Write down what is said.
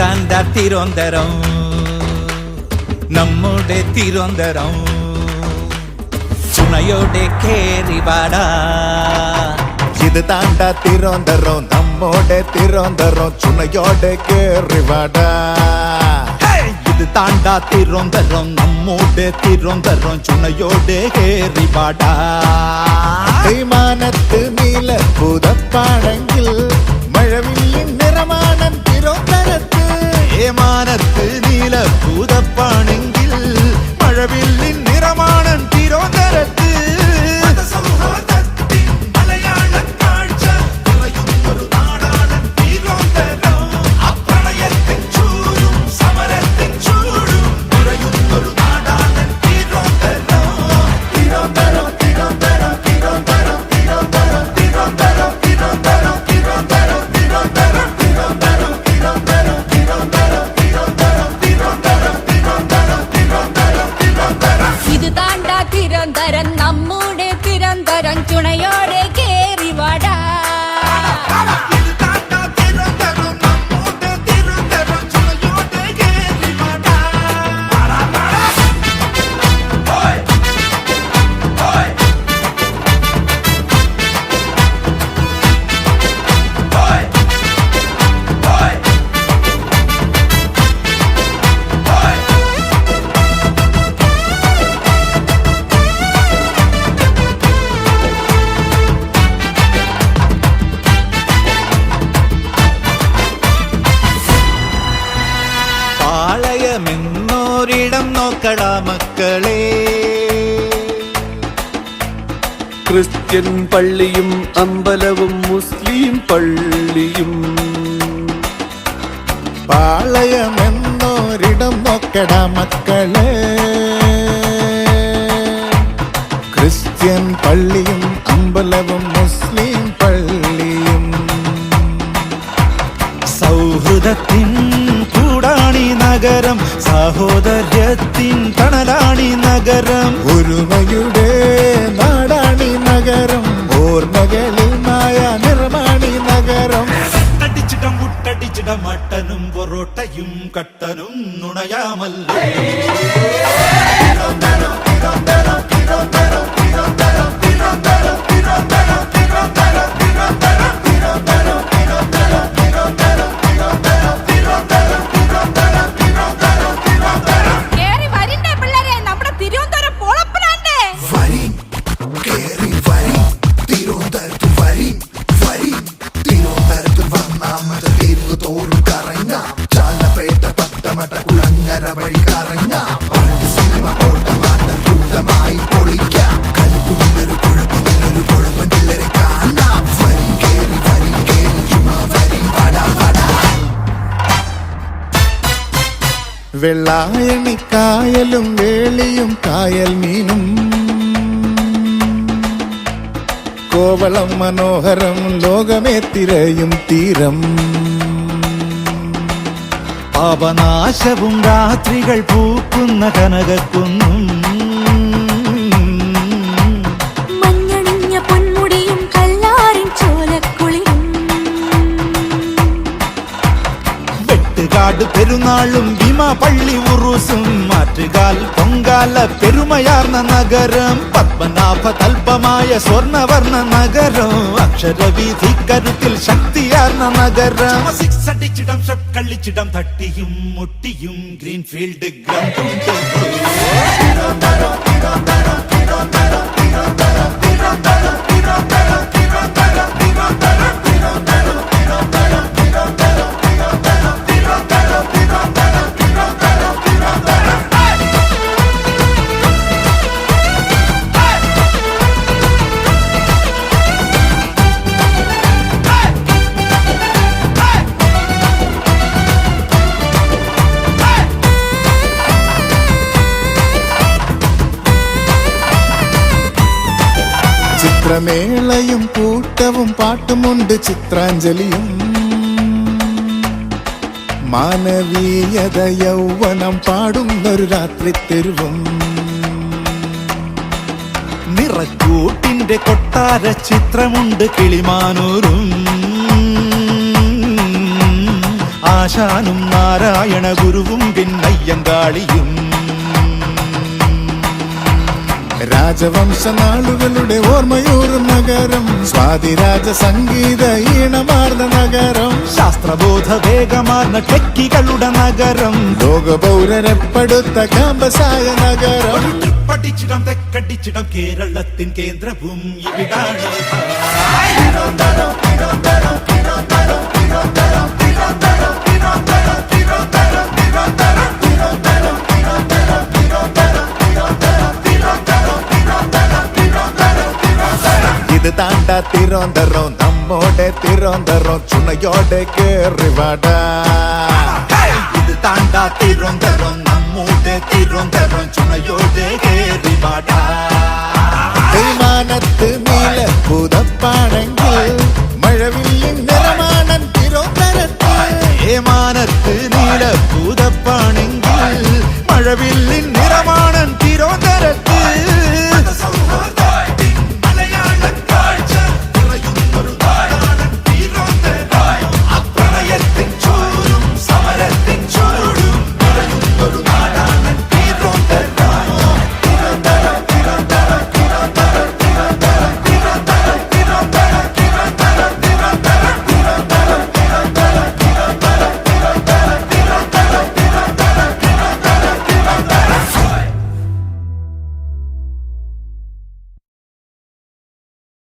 தான் தான் திருவந்தரம் நம்மோட திருவந்தரம் சுனையோட கேரிவாடா இது தாண்டா திரோந்தரம் நம்மோட திரோந்தரம் சுனையோட கேறிவாடா இது தாண்டா திரோந்தரம் நம்மோட திரோந்தரம் சுனையோட கேறிவாடா விமானத்து நீல புதப்பாடங்கில் மழவில்லின் நிறமான திரோந்தரத்தில் தேமானத்து நீலப்பு മക്കളെ. ക്രിസ്ത്യൻ പള്ളിയും അമ്പലവും മുസ്ലിം പള്ളിയും. പാളയമെന്നോരിടം നോക്കട മക്കളെ. നഗരം സഹോദര്യത്തിൻ തണലാണി നഗരം ഒരുമയുടെ നാടാണി നഗരം ഓർമ്മകളിൽ മായ നിർമാണി നഗരം തട്ടിച്ചിടം മുട്ടടിച്ചിട മട്ടനും പൊറോട്ടയും കട്ടനും നുണയാമല്ലോ വെള്ളായണി കായലും വേളിയും കായൽ മീനും. കോവളം മനോഹരം ലോകമേ തിരയും തീരം. പാപനാശവും രാത്രികൾ പൂക്കുന്ന കനകക്കുന്നും വെട്ടുകാട് പെരുന്നാളും ഭീമ പള്ളി ഉറുസും. മാറ്റുകാൽ പൊങ്കാല പെരുമയാർന്ന നഗരം. പത്മനാഭ തൽപമായ സ്വർണവർണ നഗരം. അക്ഷരവീഥി കരുത്തിൽ ശക്തിയാർന്ന നഗരം. സിക്സ് അടിച്ചിടം ഷട്ട് കള്ളിച്ചിടം തട്ടിയും മുട്ടിയും ഗ്രീൻഫീൽഡ് ഗ്രൗണ്ട്. ചിത്രമേളയും കൂട്ടവും പാട്ടുമുണ്ട് ചിത്രാഞ്ജലിയും. മാനവീയത യൗവനം പാടുന്നൊരു രാത്രി തെരുവും. നിറക്കൂട്ടിന്റെ കൊട്ടാര ചിത്രമുണ്ട് കിളിമാനൂരും. ആശാനും നാരായണ ഗുരുവും പിന്നയ്യങ്കാളിയും. രാജവംശ നാളുകളുടെ ഓർമ്മയൂറും നഗരം സ്വാതിരാജ സംഗീത ഈണമാർന്ന നഗരം ശാസ്ത്രബോധ വേഗമാർന്ന ടെക്കികളുടെ നഗരം ലോകപൗരപ്പെടുത്ത കാമ്പസായ നഗരം. പഠിച്ചിടം തെക്കടിച്ചിടം കേരളത്തിൻ കേന്ദ്രവും ഇവിടാണ്. திறந்துறோம் நம்மோட திறந்துறோம் சுனையோட கேறிவாடா இது தாண்டா திறந்துறோம் நம்மோட திறந்துறோம் சுனையோட கேறிவாடா விமானத்து மேல புதப்பானங்கள் மழவில்லின் நிறமானன் திறந்தரத்தில் ஏமானத்து நீல புதப்பானங்கள் மழவில்லின் நிறமான